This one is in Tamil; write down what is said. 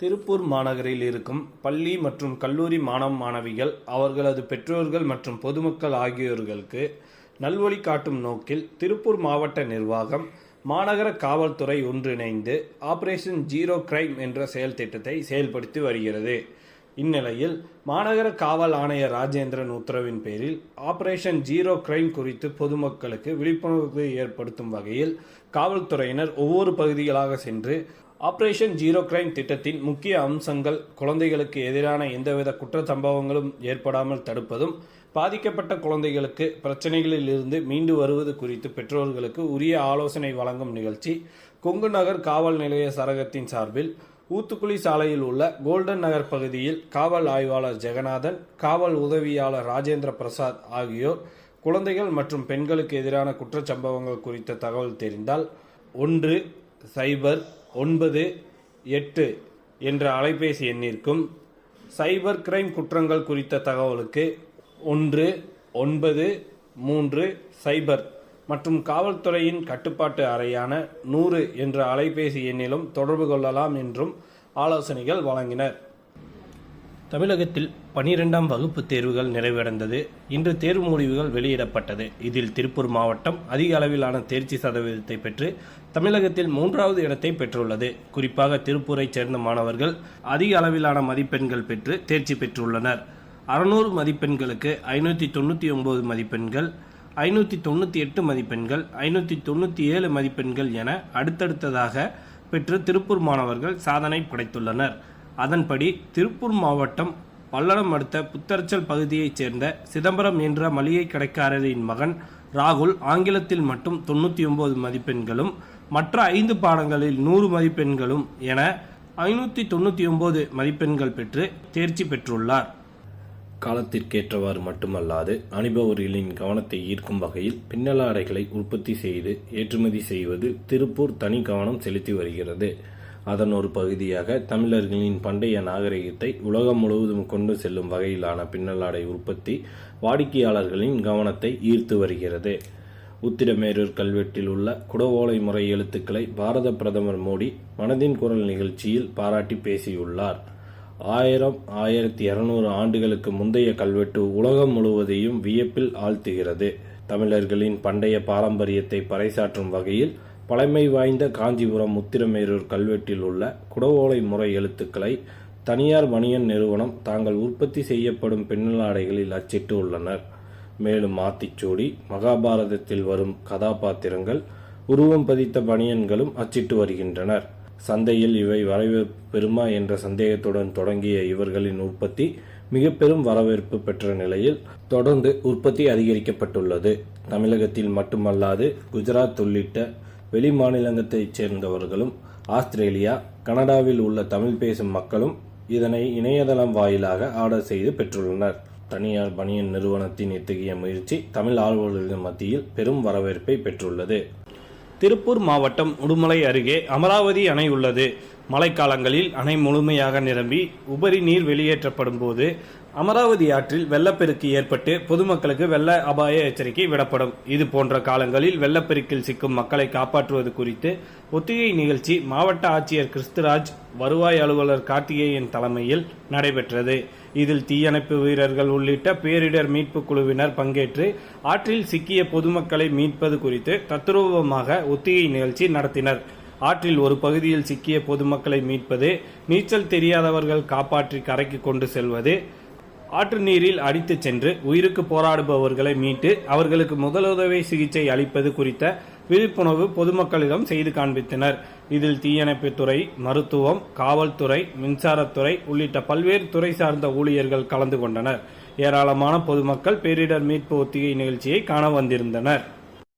திருப்பூர் மாநகரில் இருக்கும் பள்ளி மற்றும் கல்லூரி மாணவ மாணவிகள் அவர்களது பெற்றோர்கள் மற்றும் பொதுமக்கள் ஆகியோர்களுக்கு நல்வழி காட்டும் நோக்கில் திருப்பூர் மாவட்ட நிர்வாகம் மாநகர காவல்துறை ஒன்றிணைந்து ஆபரேஷன் ஜீரோ கிரைம் என்ற செயல் திட்டத்தை செயல்படுத்தி வருகிறது. இந்நிலையில் மாநகர காவல் ஆணையர் ராஜேந்திரன் உத்தரவின் பேரில் ஆபரேஷன் ஜீரோ கிரைம் குறித்து பொதுமக்களுக்கு விழிப்புணர்வு ஏற்படுத்தும் வகையில் காவல்துறையினர் ஒவ்வொரு பகுதிகளாக சென்று ஆபரேஷன் ஜீரோ கிரைம் திட்டத்தின் முக்கிய அம்சங்கள் குழந்தைகளுக்கு எதிரான எந்தவித குற்ற சம்பவங்களும் ஏற்படாமல் தடுப்பதும் பாதிக்கப்பட்ட குழந்தைகளுக்கு பிரச்சனைகளில் இருந்து மீண்டு வருவது குறித்து பெற்றோர்களுக்கு உரிய ஆலோசனை வழங்கும் நிகழ்ச்சி கொங்கு நகர் காவல் நிலைய சரகத்தின் சார்பில் ஊத்துக்குழி சாலையில் உள்ள கோல்டன் நகர் பகுதியில் காவல் ஆய்வாளர் ஜெகநாதன் காவல் உதவியாளர் ராஜேந்திர பிரசாத் ஆகியோர் குழந்தைகள் மற்றும் பெண்களுக்கு எதிரான குற்றச்சம்பவங்கள் குறித்த தகவல் தெரிந்தால் ஒன்று சைபர் ஒன்பது எட்டு என்ற அலைபேசி எண்ணிற்கும் சைபர் கிரைம் குற்றங்கள் குறித்த தகவலுக்கு ஒன்று ஒன்பது மூன்று சைபர் மற்றும் காவல்துறையின் கட்டுப்பாட்டு அறையான நூறு என்ற அலைபேசி எண்ணிலும் தொடர்பு கொள்ளலாம் என்றும் ஆலோசனைகள் வழங்கினர். தமிழகத்தில் பனிரெண்டாம் வகுப்பு தேர்வுகள் நிறைவடைந்தது. இன்று தேர்வு முடிவுகள் வெளியிடப்பட்டது. இதில் திருப்பூர் மாவட்டம் அதிக அளவிலான தேர்ச்சி சதவீதத்தை பெற்று தமிழகத்தில் மூன்றாவது இடத்தை பெற்றுள்ளது. குறிப்பாக திருப்பூரைச் சேர்ந்த மாணவர்கள் அதிக அளவிலான மதிப்பெண்கள் பெற்று தேர்ச்சி பெற்றுள்ளனர். அறுநூறு மதிப்பெண்களுக்கு ஐநூற்றி தொண்ணூற்றி ஒன்பது மதிப்பெண்கள் ஐநூற்றி தொண்ணூற்றி எட்டு மதிப்பெண்கள் ஐநூற்றி தொண்ணூற்றி ஏழு மதிப்பெண்கள் என அடுத்தடுத்ததாக பெற்று திருப்பூர் மாணவர்கள் சாதனை படைத்துள்ளனர். அதன்படி திருப்பூர் மாவட்டம் பல்லடம் அடுத்த புத்தரச்சல் பகுதியைச் சேர்ந்த சிதம்பரம் என்ற மளிகை கடைக்காரரின் மகன் ராகுல் ஆங்கிலத்தில் மட்டும் தொண்ணூற்றி ஒன்பது மதிப்பெண்களும் மற்ற ஐந்து பாடங்களில் நூறு மதிப்பெண்களும் என ஐநூற்றி தொண்ணூற்றி ஒன்பது மதிப்பெண்கள் பெற்று தேர்ச்சி பெற்றுள்ளார். காலத்திற்கேற்றவாறு மட்டுமல்லாது அனுபவர்களின் கவனத்தை ஈர்க்கும் வகையில் பின்னலாடைகளை உற்பத்தி செய்து ஏற்றுமதி செய்வதில் திருப்பூர் தனி கவனம் செலுத்தி வருகிறது. அதன் ஒரு பகுதியாக தமிழர்களின் பண்டைய நாகரிகத்தை உலகம் முழுவதும் கொண்டு செல்லும் வகையிலான பின்னலாடை உற்பத்தி வாடிக்கையாளர்களின் கவனத்தை ஈர்த்து வருகிறது. உத்திரமேரூர் கல்வெட்டில் உள்ள குடவோலை முறை எழுத்துக்களை பாரத பிரதமர் மோடி மனதின் குரல் நிகழ்ச்சியில் பாராட்டி பேசியுள்ளார். ஆயிரம் ஆயிரத்தி இருநூறு ஆண்டுகளுக்கு முந்தைய கல்வெட்டு உலகம் முழுவதையும் வியப்பில் ஆழ்த்துகிறது. தமிழர்களின் பண்டைய பாரம்பரியத்தை பறைசாற்றும் வகையில் பழமை வாய்ந்த காஞ்சிபுரம் முத்திரமேரூர் கல்வெட்டில் உள்ள குடவோலை முறை எழுத்துக்களை தனியார் வணிகன் நிறுவனம் தாங்கள் உற்பத்தி செய்யப்படும் பின்னலாடைகளில் அச்சிட்டு உள்ளனர். மேலும் ஆத்திச்சூடி மகாபாரதத்தில் வரும் கதாபாத்திரங்கள் உருவம் பதித்த பனியன்களும் அச்சிட்டு வருகின்றனர். சந்தையில் இவை வரவேற்பு பெறுமா என்ற சந்தேகத்துடன் தொடங்கிய இவர்களின் உற்பத்தி மிக பெரும் வரவேற்பு பெற்ற நிலையில் தொடர்ந்து உற்பத்தி அதிகரிக்கப்பட்டுள்ளது. தமிழகத்தில் மட்டுமல்லாது குஜராத் உள்ளிட்ட வெளி மாநிலங்களைச் சேர்ந்தவர்களும் ஆஸ்திரேலியா கனடாவில் உள்ள தமிழ் பேசும் மக்களும் இதனை இணையதளம் வாயிலாக ஆர்டர் செய்து பெற்றுள்ளனர். தனியார் பனியன் நிறுவனத்தின் இத்தகைய முயற்சி தமிழ் ஆர்வலர்கள் மத்தியில் பெரும் வரவேற்பை பெற்றுள்ளது. திருப்பூர் மாவட்டம் உடுமலை அருகே அமராவதி அணை உள்ளது. மழைக்காலங்களில் அணை முழுமையாக நிரம்பி உபரி நீர் வெளியேற்றப்படும் போது அமராவதி ஆற்றில் வெள்ளப்பெருக்கு ஏற்பட்டு பொதுமக்களுக்கு வெள்ள அபாய எச்சரிக்கை விடப்படும். இது போன்ற காலங்களில் வெள்ளப்பெருக்கில் சிக்கும் மக்களை காப்பாற்றுவது குறித்து ஒத்திகை நிகழ்ச்சி மாவட்ட ஆட்சியர் கிறிஸ்துராஜ் வருவாய் அலுவலர் கார்த்திகேயன் தலைமையில் நடைபெற்றது. இதில் தீயணைப்பு வீரர்கள் உள்ளிட்ட பேரிடர் மீட்பு குழுவினர் பங்கேற்று ஆற்றில் சிக்கிய பொதுமக்களை மீட்பது குறித்து தத்துரூபமாக ஒத்திகை நிகழ்ச்சி நடத்தினர். ஆற்றில் ஒரு பகுதியில் சிக்கிய பொதுமக்களை மீட்பது நீச்சல் தெரியாதவர்கள் காப்பாற்றி கரைக்கு கொண்டு செல்வது ஆற்று நீரில் அடித்துச் சென்று உயிருக்கு போராடுபவர்களை மீட்டு அவர்களுக்கு முதலுதவி சிகிச்சை அளிப்பது குறித்த விழிப்புணர்வு பொதுமக்களிடம் செய்து காண்பித்தனர். இதில் தீயணைப்புத்துறை மருத்துவம் காவல்துறை மின்சாரத்துறை உள்ளிட்ட பல்வேறு துறை சார்ந்த ஊழியர்கள் கலந்து கொண்டனர். ஏராளமான பொதுமக்கள் பேரிடர் மீட்பு ஒத்திகை நிகழ்ச்சியை காண வந்திருந்தனர்.